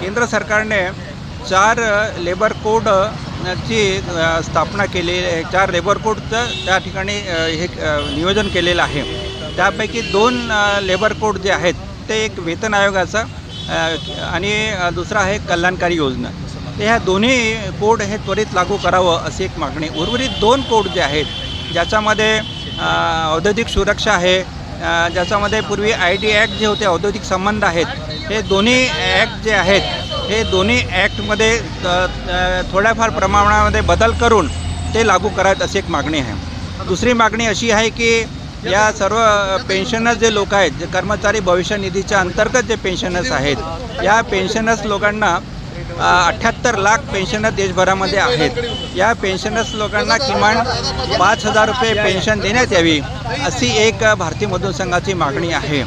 केंद्र सरकारने चार लेबर कोड ची स्थापना केली चार लेबर कोडचं त्या ठिकाणी हे नियोजन केलेलं आहे. त्यापैकी दोन लेबर कोड जे आहेत ते एक वेतन आयोगाचा आणि दुसरं दुसरा आहे कल्याणकारी योजना. तर ह्या दोन्ही कोड हे त्वरित लागू करावं अशी एक मागणी. उर्वरित दोन कोड जे आहेत ज्याच्यामध्ये औद्योगिक सुरक्षा आहे ज्याच्यामध्ये पूर्वी आय टी ॲक्ट जे होते औद्योगिक संबंध आहेत हे दोन्ही ॲक्ट जे आहेत हे दोन्ही ॲक्टमध्ये थोड्याफार प्रमाणामध्ये बदल करून ते लागू करावेत अशी एक मागणी आहे. दुसरी मागणी अशी आहे की या सर्व पेन्शनर्स जे लोक आहेत जे कर्मचारी भविष्य निधीच्या अंतर्गत जे पेन्शनर्स आहेत या पेन्शनर्स लोकांना अठ्ठ्याहत्तर लाख पेन्शनर देशभरामध्ये आहेत. या पेन्शनर्स लोकांना किमान पाच हजार रुपये पेन्शन देण्यात यावी अशी एक भारतीय मजदूर संघाची मागणी आहे.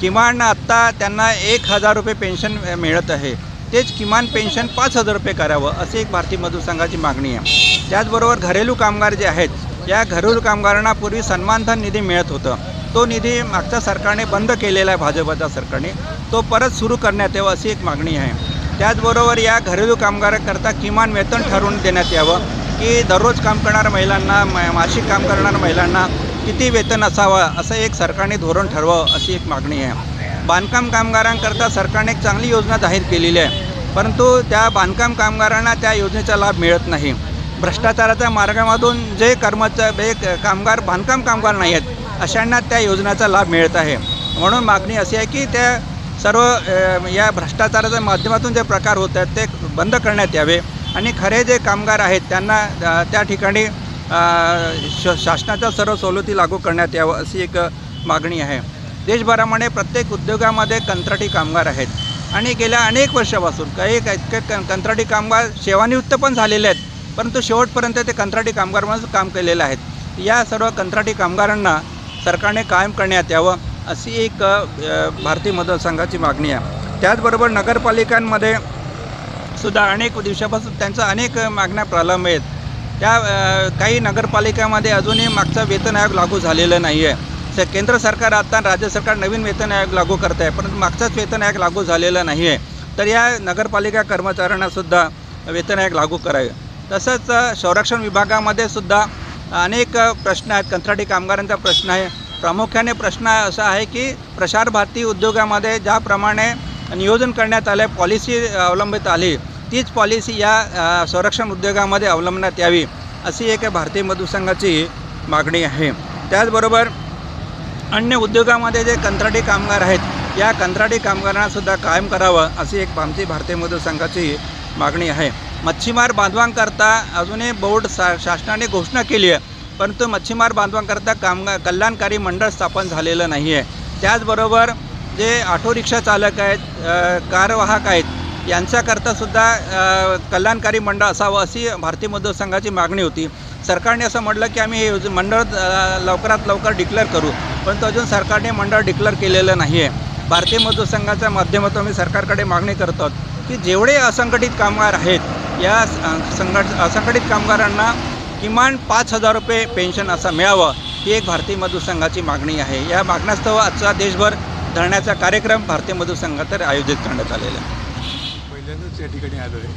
किमान आत्ता त्यांना एक हजार रुपये पेन्शन मिळत आहे. तेच किमान पेन्शन पाच हजार रुपये करावं अशी एक भारतीय मजदूर संघाची मागणी आहे. त्याचबरोबर घरेलू कामगार जे आहेत या घरेलू कामगारांना पूर्वी सन्मानधन निधी मिळत होतं. तो निधी मागच्या सरकारने बंद केलेला आहे भाजपच्या सरकारने. तो परत सुरू करण्यात यावं अशी एक मागणी आहे. त्याचबरोबर या घरेलू कामगाराकरता किमान वेतन ठरवून देण्यात यावं की दररोज काम करणाऱ्या महिलांना मासिक काम करणाऱ्या महिलांना किती वेतन असावं असं एक सरकारने धोरण ठरवावं अशी एक मागणी आहे. बांधकाम कामगारांकरता सरकारने एक चांगली योजना जाहीर केलेली आहे. परंतु त्या बांधकाम कामगारांना त्या योजनेचा लाभ मिळत नाही. भ्रष्टाचाराच्या मार्गामधून जे कर्मचारी कामगार बांधकाम कामगार नाही आहेत अशांना त्या योजनेचा लाभ मिळत आहे. म्हणून मागणी अशी आहे की त्या सर्व या भ्रष्टाचाराच्या माध्यमातून जे प्रकार होत आहेत ते बंद करण्यात यावे आणि खरे जे कामगार आहेत त्यांना त्या ठिकाणी श शासनाच्या सर्व सवलती लागू करण्यात यावं अशी एक मागणी आहे. देशभरामध्ये प्रत्येक उद्योगामध्ये कंत्राटी कामगार आहेत आणि गेल्या अनेक वर्षापासून काही इतके कंत्राटी कामगार सेवानिवृत्त पण झालेले आहेत परंतु शेवटपर्यंत ते कंत्राटी कामगार म्हणून काम केलेले आहेत. या सर्व कंत्राटी कामगारांना सरकारने कायम करण्यात यावं. अशी एक भारतीय मदत संघाची मागणी आहे. त्याचबरोबर नगरपालिकांमध्ये सुद्धा अनेक दिवसापासून त्यांच्या अनेक मागण्या प्रलंब आहेत. त्या काही नगरपालिकामध्ये अजूनही मागचा वेतन आयोग लागू झालेलं नाही आहे स केंद्र सरकार आता राज्य सरकार नवीन वेतन आयोग लागू करत आहे परंतु मागचाच वेतन आयोग लागू झालेला नाही आहे तर या नगरपालिका कर्मचाऱ्यांनासुद्धा वेतन आयोग लागू करावे. तसंच संरक्षण विभागामध्ये सुद्धा अनेक प्रश्न आहेत. कंत्राटी कामगारांचा प्रश्न आहे. प्रामुख्याने प्रश्न असा आहे की प्रसार भारती उद्योगामध्ये ज्याप्रमाणे नियोजन करण्यात आलं पॉलिसी अवलंबित आली तीच पॉलिसी या संरक्षण उद्योगामध्ये अवलंबण्यात यावी अशी एक भारतीय मधुसंघाची मागणी आहे. त्याचबरोबर अन्य उद्योगामध्ये जे कंत्राटी कामगार आहेत या कंत्राटी कामगारांनासुद्धा कायम करावं अशी एक आमची भारतीय मधुसंघाची मागणी आहे. मच्छीमार बांधवांकरता अजूनही बोर्ड सा शासनाने घोषणा केली आहे परंतु मच्छीमार बांधवांकरता कामगार कल्याणकारी मंडळ स्थापन झालेलं नाही आहे त्याचबरोबर जे ऑटो रिक्षा चालक आहेत कारवाहक आहेत यांच्याकरता सुद्धा कल्याणकारी मंडळ असावं अशी भारतीय मजदूर संघाची मागणी होती. सरकारने असं म्हटलं की आम्ही हे योज- मंडळ लवकरात लवकर डिक्लेअर करू परंतु अजून सरकारने मंडळ डिक्लेअर केलेलं नाही आहे भारतीय मजदूर संघाच्या माध्यमातून आम्ही सरकारकडे मागणी करतो की जेवढे असंघटित कामगार आहेत या संघट असंघटित कामगारांना किमान पाच हजार रुपये पेन्शन असं मिळावं ही एक भारतीय मजदूर संघाची मागणी आहे. या मागण्यास्तव आजचा देशभर धरण्याचा कार्यक्रम भारतीय मजदूर संघातर्फे आयोजित करण्यात आलेला आहे. पहिल्यांदाच या ठिकाणी आलो आहे.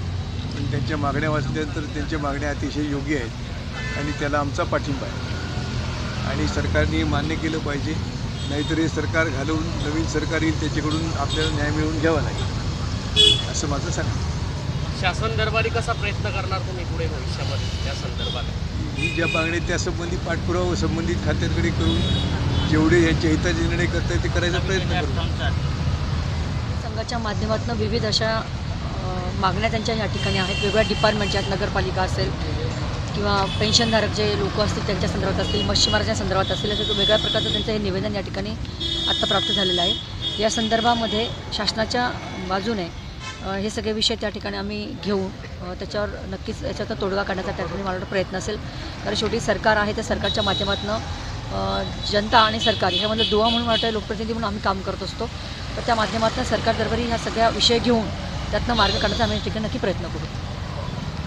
पण त्यांच्या मागण्या वाचल्यानंतर त्यांच्या मागण्या अतिशय योग्य आहेत आणि त्याला आमचा पाठिंबा आहे. आणि सरकारने मान्य केलं पाहिजे नाहीतर हे सरकार घालवून नवीन सरकार येईल त्याच्याकडून आपल्याला न्याय मिळवून घ्यावा लागेल. असं माझं सांगा शासन दरबारी कसा प्रयत्न करणार तुम्ही पुढे भविष्यामध्ये त्या संदर्भात? ही ज्या मागण्या त्या संबंधी पाठपुरावा संबंधित खात्यांकडे करून जेवढे यांच्या हिताचे निर्णय करता येईल ते करायचा प्रयत्न करू संघाच्या माध्यमातून विविध अशा मागण्या त्यांच्या या ठिकाणी आहेत. वेगवेगळ्या डिपार्टमेंटच्या नगरपालिका असेल किंवा पेन्शनधारक जे लोक असतील त्यांच्या संदर्भात असतील मच्छीमाराच्या संदर्भात असतील असं वेगळ्या प्रकारचं त्यांचं हे निवेदन या ठिकाणी आत्ता प्राप्त झालेलं आहे. या संदर्भामध्ये शासनाच्या बाजूने हे सगळे विषय त्या ठिकाणी आम्ही घेऊ. त्याच्यावर नक्कीच याच्यात तोडगा काढण्याचा त्या ठिकाणी मला प्रयत्न असेल. कारण शेवटी सरकार आहे त्या सरकारच्या माध्यमातून जनता आणि सरकार ह्यामधलं म्हणजे दुवा म्हणून वाटतं लोकप्रतिनिधी म्हणून आम्ही काम करत असतो. तर त्या माध्यमातून सरकार दरबारी ह्या सगळ्या विषय घेऊन त्यातनं मार्ग काढण्याचा आम्ही ठिकाणी नक्की प्रयत्न करू.